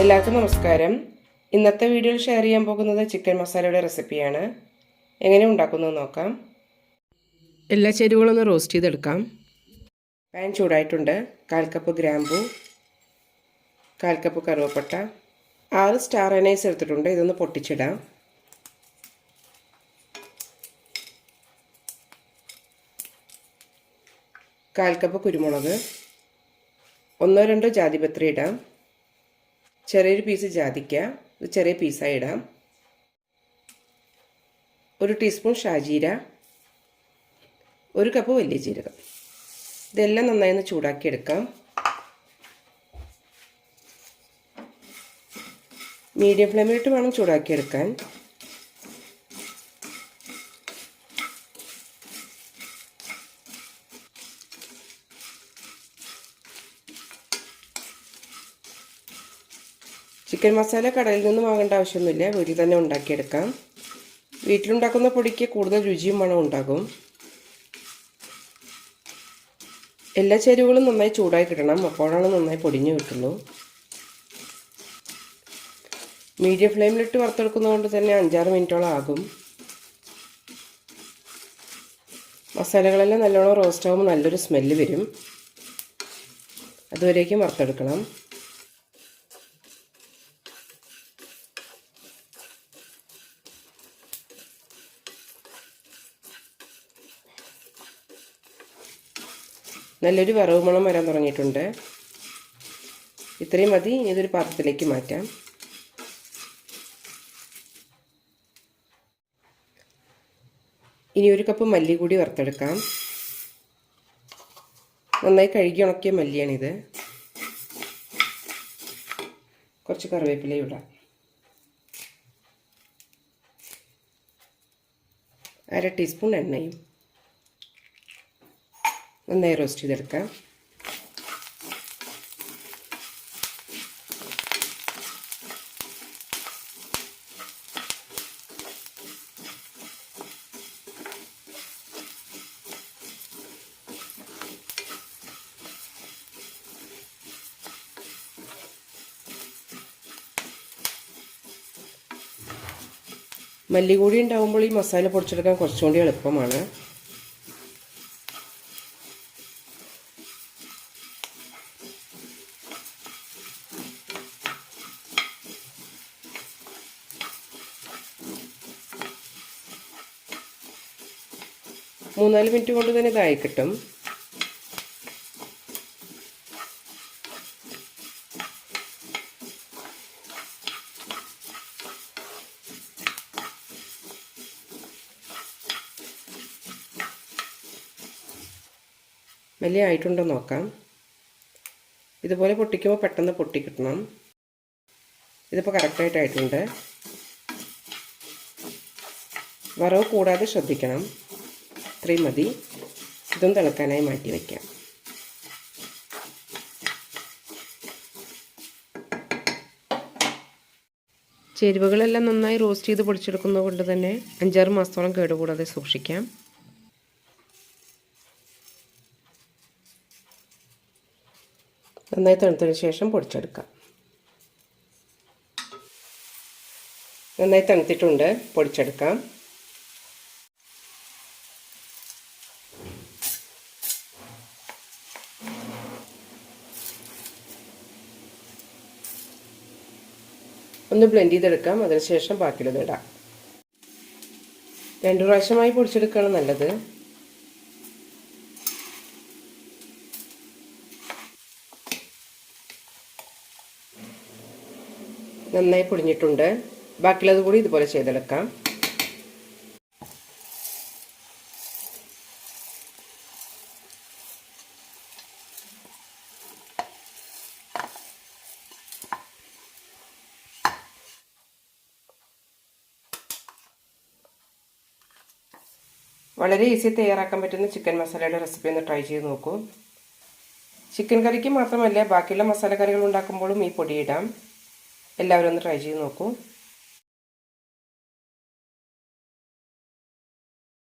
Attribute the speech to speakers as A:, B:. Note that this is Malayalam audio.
A: എല്ലാവർക്കും നമസ്കാരം. ഇന്നത്തെ വീഡിയോയിൽ ഷെയർ ചെയ്യാൻ പോകുന്നത് ചിക്കൻ മസാലയുടെ റെസിപ്പിയാണ് എങ്ങനെ ഉണ്ടാക്കുന്നത് നോക്കാം. എല്ലാ ചേരുവകളും ഒന്ന് റോസ്റ്റ് ചെയ്തെടുക്കാം. പാൻ ചൂടായിട്ടുണ്ട്. കാൽ കപ്പ് ഗ്രാമ്പു കാൽ കപ്പ് കറുവപ്പട്ട ആറ് സ്റ്റാർ അനൈസ് എടുത്തിട്ടുണ്ട്. ഇതൊന്ന് പൊട്ടിച്ചിടാം. കാൽ കപ്പ് കുരുമുളക് ഒന്നോ രണ്ടോ ജാതിപത്രി ഇടാം. ചെറിയൊരു പീസ് ജാതിക്ക ചെറിയ പീസായി ഇടാം. ഒരു ടീസ്പൂൺ ഷാജീര ഒരു കപ്പ് വലിയ ജീരകം. ഇതെല്ലാം നന്നായി ഒന്ന് ചൂടാക്കി എടുക്കാം. മീഡിയം ഫ്ലെയിമിലിട്ട് വേണം ചൂടാക്കി ചിക്കൻ മസാല കടയിൽ നിന്ന് വാങ്ങേണ്ട ആവശ്യമൊന്നുമില്ല. വീട്ടിൽ തന്നെ ഉണ്ടാക്കിയെടുക്കാം. വീട്ടിലുണ്ടാക്കുന്ന പൊടിക്ക് കൂടുതൽ രുചിയും മണവും ഉണ്ടാകും. എല്ലാ ചേരുവകളും നന്നായി ചൂടായി കിട്ടണം. അപ്പോഴാണ് നന്നായി പൊടിഞ്ഞു കിട്ടുള്ളൂ. മീഡിയം ഫ്ലെയിമിലിട്ട് വറുത്തെടുക്കുന്നതുകൊണ്ട് തന്നെ അഞ്ചാറ് മിനിറ്റോളം ആകും. മസാലകളെല്ലാം നല്ലോണം റോസ്റ്റ് ആകുമ്പോൾ നല്ലൊരു സ്മെല്ല് വരും. അതുവരേക്കും വറുത്തെടുക്കണം. നല്ലൊരു വറവ് മണം വരാൻ തുടങ്ങിയിട്ടുണ്ട്. ഇത്രയും മതി. ഇതൊരു പാത്രത്തിലേക്ക് മാറ്റാം. ഇനി ഒരു കപ്പ് മല്ലി കൂടി വറുത്തെടുക്കാം. നന്നായി കഴുകി ഉണക്കിയ മല്ലിയാണിത്. കുറച്ച് കറിവേപ്പിലയും ഇടാം. അര ടീസ്പൂൺ എണ്ണയും. നന്നായി റോസ്റ്റ് ചെയ്തെടുക്കാം. മല്ലി ഉണ്ടാകുമ്പോൾ ഈ മസാല പൊടിച്ചെടുക്കാൻ കുറച്ചുകൂടി എളുപ്പമാണ്. മൂന്നാൽ മിനിറ്റ് കൊണ്ട് തന്നെ ഇതായി കിട്ടും. വലിയ ആയിട്ടുണ്ടോ നോക്കാം. ഇതുപോലെ പൊട്ടിക്കുമ്പോൾ പെട്ടെന്ന് പൊട്ടിക്കിട്ടണം ഇതിപ്പോൾ കറക്റ്റായിട്ടായിട്ടുണ്ട് വറവ് കൂടാതെ ശ്രദ്ധിക്കണം. ഇത്രയും മതി. ഇതും തിളക്കാനായി മാറ്റി വയ്ക്കാം ചേരുവകളെല്ലാം നന്നായി റോസ്റ്റ് ചെയ്ത് പൊടിച്ചെടുക്കുന്നത് കൊണ്ട് തന്നെ അഞ്ചാറ് മാസത്തോളം കേടുകൂടാതെ സൂക്ഷിക്കാം. നന്നായി തണുത്തതിന് ശേഷം പൊടിച്ചെടുക്കാം. നന്നായി തണുത്തിട്ടുണ്ട്. പൊടിച്ചെടുക്കാം. ഒന്ന് ബ്ലെൻഡ് ചെയ്തെടുക്കാം. അതിനുശേഷം ബാക്കിയുള്ളത് ഇടാം. രണ്ടു പ്രാവശ്യമായി പൊടിച്ചെടുക്കുകയാണ് നല്ലത്. നന്നായി പൊടിഞ്ഞിട്ടുണ്ട്. ബാക്കിയുള്ളത് കൂടി ഇതുപോലെ ചെയ്തെടുക്കാം. വളരെ ഈസി തയ്യാറാക്കാൻ പറ്റുന്ന ചിക്കൻ മസാലയുടെ റെസിപ്പി ഒന്ന് ട്രൈ ചെയ്ത് നോക്കൂ. ചിക്കൻ കറിക്ക് മാത്രമല്ല ബാക്കിയുള്ള മസാല കറികൾ ഉണ്ടാക്കുമ്പോഴും ഈ പൊടി ഇടാം. എല്ലാവരും ഒന്ന് ട്രൈ ചെയ്ത് നോക്കൂ.